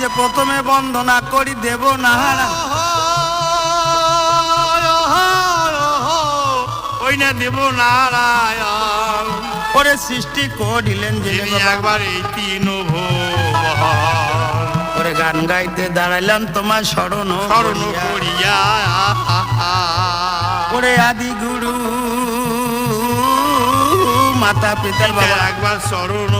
যে প্রথমে বন্দনা করি দেব না ওই না দেব নারায়ণ। করে সৃষ্টি করিলেন যে একবার এই তিন করে গান গাইতে দাঁড়াইলাম তোমার স্মরণ স্মরণ করিয়া। করে আদি গুরু মাতা পিতার বাবা। একবার স্মরণ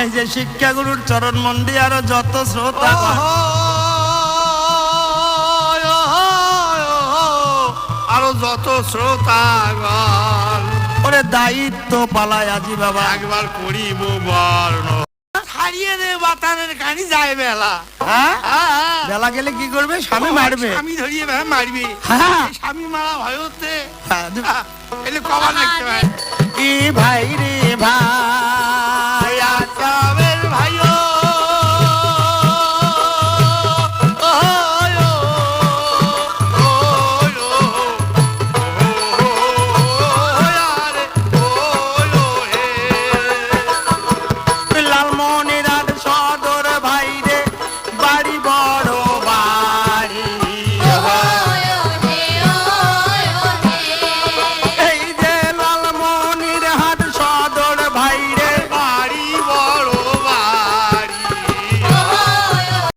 এই যে শিক্ষা গুরুর চরণ মন্দির আরও যত শ্রোতা আরও যত শ্রোতাগণ করে দায়িত্ব পালায় আজি বাবা। একবার করিব বর্ণ। ছাড়িয়ে দে বাতানের কানি যায় বেলা। হ্যাঁ? বেলা গেলে কি করবে? স্বামী মারবে। স্বামী ধরিয়ে মারবি। হ্যাঁ। স্বামী মারা ভয় হ্যাঁ, এলে কবার ই ভাই রে ভাই।